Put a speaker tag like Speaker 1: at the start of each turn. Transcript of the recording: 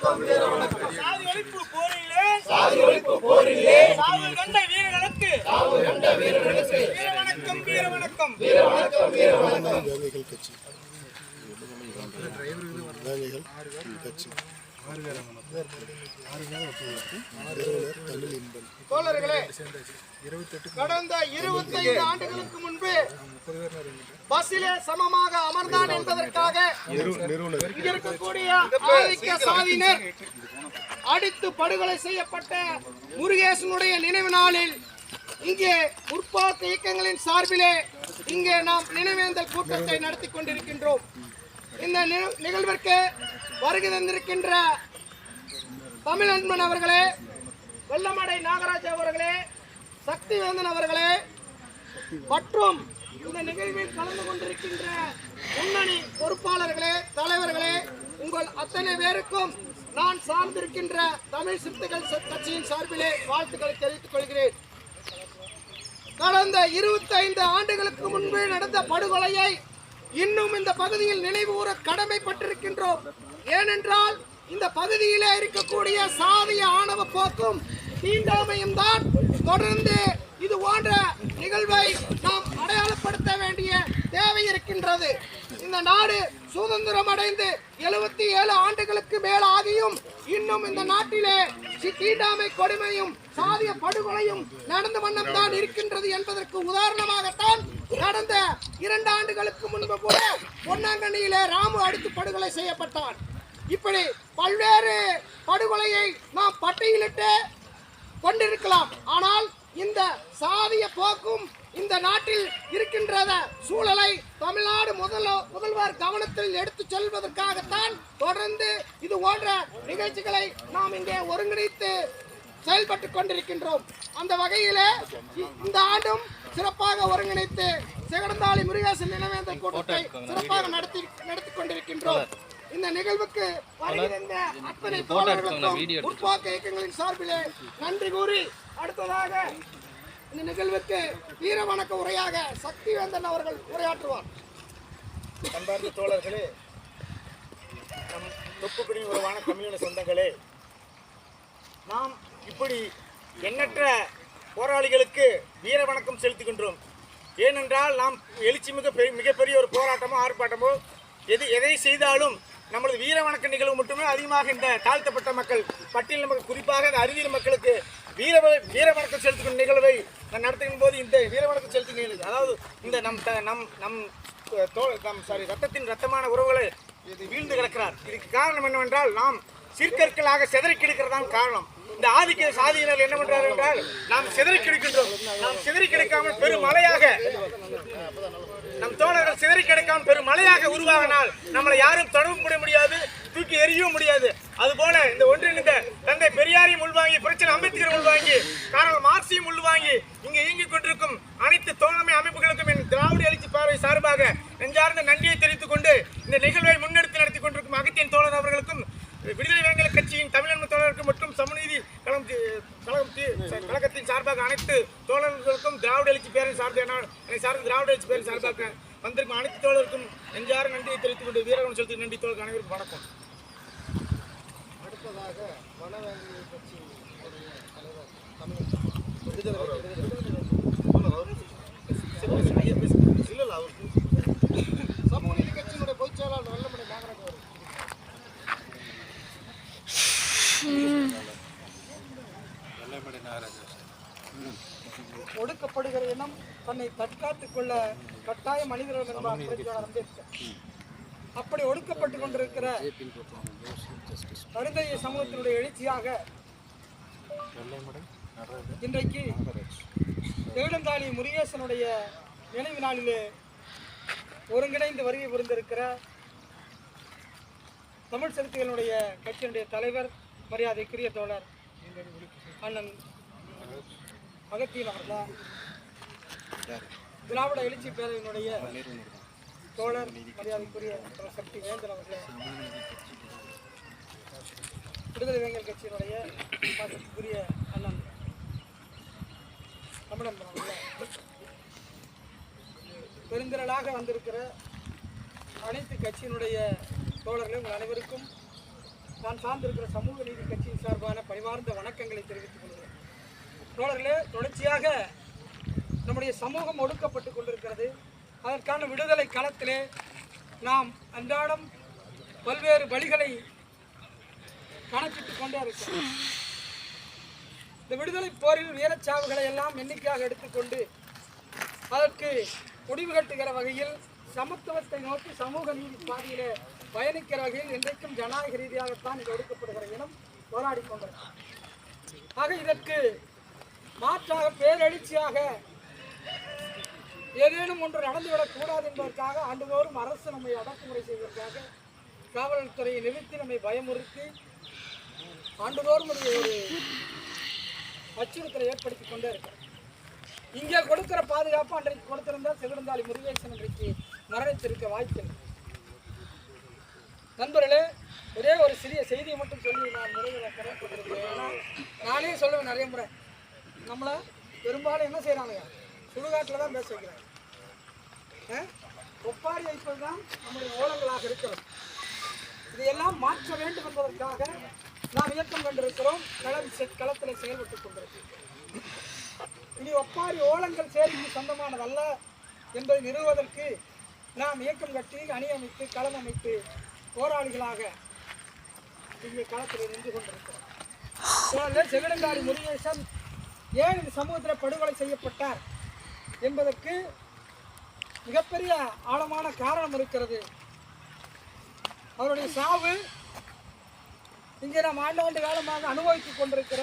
Speaker 1: சாதி ஒழிப்பு போரிலே சாதி ஒழிப்பு போரிலே சாவு கண்ட வீரர்களுக்கு சாவு கண்ட வீரர்களுக்கு வீர வணக்கம் வீர வணக்கம் வீர வணக்கம் வீர வணக்கம்
Speaker 2: கட்சி கட்சி
Speaker 1: தோழர்களே கடந்த இருபத்தைந்து ஆண்டுகளுக்கு முன்பு பஸ்ஸிலே சமமாக அமர்ந்தான் என்பதற்காக இருக்கக்கூடிய ஆதிக்க சாதியினர் அடித்து படுகொலை செய்யப்பட்ட முருகேசனுடைய நினைவு நாளில் இங்கே முற்போக்கு இயக்கங்களின் சார்பிலே இங்கே நாம் நினைவேந்தல் கூட்டத்தை நடத்தி கொண்டிருக்கின்றோம். இந்த நிகழ்விற்கு வருகை தந்திருக்கின்ற தமிழ் அன்பன் அவர்களே வெள்ளமடை நாகராஜ் அவர்களே சக்திவேந்தன் அவர்களே மற்றும் இந்த நிகழ்வில் கலந்து கொண்டிருக்கின்ற முன்னணி பொறுப்பாளர்களே தலைவர்களே உங்கள் அத்தனை பேருக்கும் நான் சார்ந்திருக்கின்ற தமிழ் சிறுத்தைகள் ச- கட்சியின் சார்பிலே வாழ்த்துக்களை தெரிவித்துக் கொள்கிறேன். கடந்த 25 ஆண்டுகளுக்கு முன்பு நடந்த படுகொலையை இன்னும் இந்த பகுதியில் நினைவுகூர கடமைப்பட்டிருக்கின்றோம். ஏனென்றால் இந்த பகுதியிலே இருக்கக்கூடிய சாதிய ஆணவ போக்கும் தீண்டாமையும் தான் தொடர்ந்து இது போன்ற நிகழ்வை நாம் அடையாளப்படுத்த வேண்டிய தேவை இருக்கின்றது. இந்த நாடு சுதந்திரம் அடைந்து எழுபத்தி ஏழு ஆண்டுகளுக்கு மேல் ஆகியும் இன்னும் இந்த நாட்டிலே தீண்டாமை கொடுமையும் சாதிய படுகொலையும் நடந்த வண்ணம் தான் இருக்கின்றது என்பதற்கு உதாரணமாகத்தான் கடந்த இரண்டு ஆண்டுகளுக்கு முன்பு கூட பொன்னாங்கண்ணியிலே ராமு அடித்து படுகொலை செய்யப்பட்டான். இப்படி பல்வேறு படுகொலையை நாம் பட்டியலிட்டு கொண்டிருக்கலாம். ஆனால் இந்த சாதிய போக்கும் இந்த நாட்டில் இருக்கின்றத சூழலை தமிழ்நாடு முதல முதல்வர் கவனத்தில் எடுத்து செல்வதற்காகத்தான் தொடர்ந்து இது போன்ற நிகழ்ச்சிகளை நாம் இங்கே ஒருங்கிணைத்து செயல்பட்டு கொண்டிருக்கின்றோம். அந்த வகையிலே இந்த ஆண்டும் சிறப்பாக ஒருங்கிணைத்து சிகடந்தாளி முருகேசன் நினைவேந்தல் கூட்டத்தை சிறப்பாக நடத்தி நடத்தி கொண்டிருக்கின்றோம். இந்த நிகழ்வுக்கு வருகின்ற அத்தனை தோழர்களுக்கும் முற்போக்கு இயக்கங்களின் சார்பிலே நன்றி கூறி அடுத்ததாக இந்த நிகழ்வுக்கு வீர வணக்க உரையாக சக்திவேந்தன் அவர்கள் உரையாற்றுவார்.
Speaker 3: அன்பார்ந்த தோழர்களே நம் தொப்புக்குடி உறவான கம்யூனிஸ்ட் சொந்தங்களே நாம் இப்படி எண்ணற்ற போராளிகளுக்கு வீர வணக்கம் செலுத்துகின்றோம். ஏனென்றால் நாம் எழுச்சி மிக பெரிய மிகப்பெரிய ஒரு போராட்டமோ ஆர்ப்பாட்டமோ எது எதை செய்தாலும் நமது வீர வணக்க நிகழ்வு மட்டுமே அதிகமாக இந்த தாழ்த்தப்பட்ட மக்கள் பட்டியல் மக்கள் குறிப்பாக இந்த அறிவியல் மக்களுக்கு வீர வீர வணக்கம் செலுத்துகின்ற நிகழ்வை நடத்துகின்ற போது இந்த வீர செலுத்தி செலுத்துகிற அதாவது இந்த நம் த- நம் நம் தோல் நம் சாரி ரத்தத்தின் ரத்தமான உறவுகளை இது வீழ்ந்து கிடக்கிறார். இதுக்கு காரணம் என்னவென்றால் நாம் சிற்கற்களாக சிதறி கிடக்கிறதான் காரணம். இந்த ஆதிக்க சாதியினர் என்ன பண்றார்கள் என்றால் நாம் சிதறி கிடைக்கின்றோம். நாம் சிதறி கிடைக்காமல் பெரும் மலையாக நம் தோழர்கள் சிதறி கிடைக்காமல் பெரும் மலையாக உருவாகினால் நம்மளை யாரும் தொடர்பு முடிய முடியாது தூக்கி எறியவும் முடியாது. அதுபோல இந்த ஒன்றிணைந்த தந்தை பெரியாரையும் உள்வாங்கி பிரச்சனை அம்பேத்கர் உள்வாங்கி காரணம் மார்க்சியும் உள்வாங்கி இங்கு இயங்கிக் கொண்டிருக்கும் அனைத்து தோழமை அமைப்புகளுக்கும் என் திராவிட எழுச்சி பார்வை சார்பாக நெஞ்சார்ந்த நன்றியை தெரிவித்துக் கொண்டு இந்த நிகழ்வை முன்னெடுத்து நடத்தி கொண்டிருக்கும் அகத்தியன் தோழர் அவர்களுக்கும் விடுதலை வேங்கல கட்சியின் தமிழன்மை தோழருக்கும் மற்றும் சமநீதி கழகம் கழகம் கழகத்தின் சார்பாக அனைத்து தோழர்களுக்கும் திராவிட எழுச்சி பேரின் சார்ந்த நான் என்னை சார்ந்த திராவிட எழுச்சி பேரின் சார்பாக வந்திருக்கும் அனைத்து தோழருக்கும் நெஞ்சார நன்றியை தெரிவித்துக் கொண்டு வீரகம் செலுத்தி நன்றி தோழருக்கு அனைவருக்கும் வணக்கம்.
Speaker 1: அடுத்ததாக வனவேங்கை கட்சி தலைவர் தமிழ் விடுதலை நீதி கட்சியினுடைய பொதுச் செயலாளர் வெள்ளமணி நாகராஜ் அவர்கள் ஒடுக்கப்படுகிற இனம் தன்னை தற்காத்துக் கொள்ள கட்டாய மனிதர்கள் என்பார் புரட்சியாளர் அம்பேத்கர் அப்படி ஒடுக்கப்பட்டு கொண்டிருக்கிற கருந்தைய சமூகத்தினுடைய எழுச்சியாக இன்றைக்கு தேடந்தாளி முருகேசனுடைய நினைவு நாளிலே ஒருங்கிணைந்து வருகை புரிந்திருக்கிற தமிழ் சிறுத்தைகளுடைய கட்சியினுடைய தலைவர் மரியாதைக்குரிய தோழர் அண்ணன் அகத்தியன் அவர்கள் திராவிட எழுச்சி பேரவையினுடைய தோழர் மரியாதைக்குரிய சக்தி வேந்தன் அவர்களே. விடுதலை வேங்கல் கட்சியினுடைய பாசத்துக்குரிய அண்ணன் தமிழன் அவர்களே. பெருந்திரளாக வந்திருக்கிற அனைத்து கட்சியினுடைய தோழர்களே உங்கள் அனைவருக்கும்
Speaker 4: நான் சார்ந்திருக்கிற சமூக நீதி கட்சியின் சார்பான பணிவார்ந்த வணக்கங்களை தெரிவித்துக் கொள்கிறேன். தோழர்களே தொடர்ச்சியாக நம்முடைய சமூகம் ஒடுக்கப்பட்டு கொண்டிருக்கிறது. அதற்கான விடுதலை களத்திலே நாம் அன்றாடம் பல்வேறு வழிகளை கணக்கிட்டு கொண்டே இருக்கிறோம். இந்த விடுதலை போரில் வீரச்சாவுகளை எல்லாம் எண்ணிக்கையாக எடுத்துக்கொண்டு அதற்கு முடிவு கட்டுகிற வகையில் சமத்துவத்தை நோக்கி சமூக நீதி பாதையிலே பயணிக்கிற வகையில் இன்றைக்கும் ஜனநாயக ரீதியாகத்தான் இது ஒடுக்கப்படுகிற இனம் போராடி கொண்டிருக்கிறோம் ஆக இதற்கு மாற்றாக பேரெழுச்சியாக ஏதேனும் ஒன்று நடந்துவிடக் கூடாது என்பதற்காக ஆண்டுதோறும் அரசு நம்மை அடக்குமுறை செய்வதற்காக காவல்துறையை நிறுத்தி நம்மை பயமுறுத்தி ஆண்டுதோறும் ஒரு அச்சுறுத்தலை ஏற்படுத்தி கொண்டே இருக்கிறோம். இங்கே கொடுக்கிற பாதுகாப்பு அன்றைக்கு கொடுத்திருந்தால் செவிடந்தாளி முருகேசன் இன்றைக்கு மரணித்திருக்க வாய்ப்பு நண்பர்களே ஒரே ஒரு சிறிய செய்தியை மட்டும் சொல்லி நான் முறையில் கடற்பட்டிருக்கிறேன் ஏன்னா நானே சொல்லுவேன் நிறைய முறை. நம்மளை பெரும்பாலும் என்ன செய்கிறானுங்க சுடுகாட்டில் தான் பேச வைக்கிறாங்க. ஒப்பாரி வைப்பது தான் நம்முடைய ஓலங்களாக இருக்கிறது. இதையெல்லாம் மாற்ற வேண்டும் என்பதற்காக நாம் இயக்கம் கண்டிருக்கிறோம். களம் செ- களத்தில் செயல்பட்டுக் கொண்டிருக்கிறோம். இனி ஒப்பாரி ஓலங்கள் சேரிக்கு சொந்தமானதல்ல என்பதை நிறுவுவதற்கு நாம் இயக்கம் கட்டி அணி அமைத்து களம் அமைத்து போராளிகளாக இங்கே களத்தில் நின்று கொண்டிருக்கிறோம். செவிடங்காடி முருகேசன் ஏன் இந்த சமூகத்தில் படுகொலை செய்யப்பட்டார் என்பதற்கு மிகப்பெரிய ஆழமான காரணம் இருக்கிறது. அவருடைய சாவு இங்கே நாம் ஆண்டாண்டு காலமாக அனுபவித்துக் கொண்டிருக்கிற